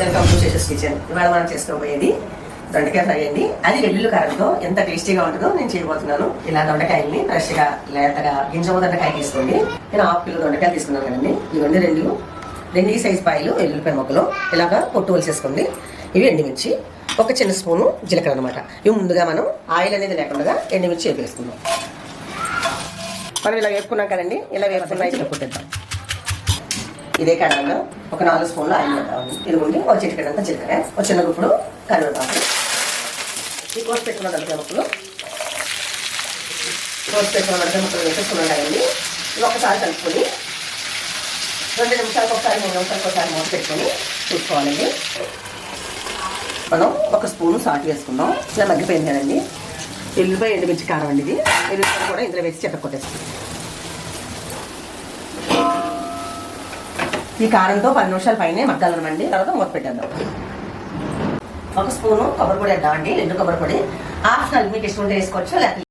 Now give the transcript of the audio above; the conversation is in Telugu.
వెల్కమ్ టు శేషస్ కిచెన్ ఇవాళ మనం చేసుకోబోయేది దొండకాయ ఫ్రై అండి. అది వెల్లుల్లి కారంతో ఎంత టేస్టీగా ఉంటుందో నేను చేయబోతున్నాను. ఇలా దొండకాయల్ని ఫ్రెష్గా లేతగా గింజమ దొండకాయ తీసుకోండి. నేను హాఫ్ కిలో దొండకాయలు తీసుకున్నాను కదండి. ఇవన్నీ రెండు. రెండు ఈ సైజ్ పాయలు వెల్లుల్లిపాయ మొక్కలు. ఇలాగా పొట్టు వలిసేసుకోండి. ఇవి ఎండుమిర్చి ఒక చిన్న స్పూను జీలకర్ర అనమాట ఇవి ముందుగా మనం ఆయిల్ అనేది లేకుండా ఎండుమిర్చి వేపేసుకుందాం మనం ఇలా వేపుకున్నాం కదండి. ఇలా వేసుకున్నా ఇట్లా పుట్టిద్దాం ఇదే కడాయిలో ఒక నాలుగు స్పూన్లు ఆయిల్ ఇది ఇదిగోండి ఒక చిటికెడంతా జీలకర్ర ఒక చిన్న గుప్పుడు కరివేపాకు. ఈ కోసి పెట్టుకున్న దొండకాయ ముక్కలు కోసి పెట్టుకున్న దొండకాయ ముక్కలు వేసేసుకున్నాం ఇవి ఒకసారి కలుపుకొని రెండు నిమిషాలకు ఒకసారి మూడు నిమిషాలకు ఒకసారి మూత పెట్టుకొని చూసుకోవాలండి. మనం ఒక స్పూను సాల్ట్ వేసుకుందాం. ఇలా మగ్గిపోయింది కదండి. ఎల్లుపై ఎండుమిర్చి కారం అండి ఇది. ఎల్లుపై కూడా ఇందులో వేసి చెక్క కొట్టేస్తాం ఈ కారంతో పది నిమిషాల పైనే మగ్గాలనమండి తర్వాత మూత పెట్టేద్దాం. ఒక స్పూను కొబ్బరి పొడి వేద్దామండి ఎండు కొబ్బరి పొడి. ఆప్షనల్ మీకు ఇష్టం ఉంటే వేసుకోవచ్చు లేకపోతే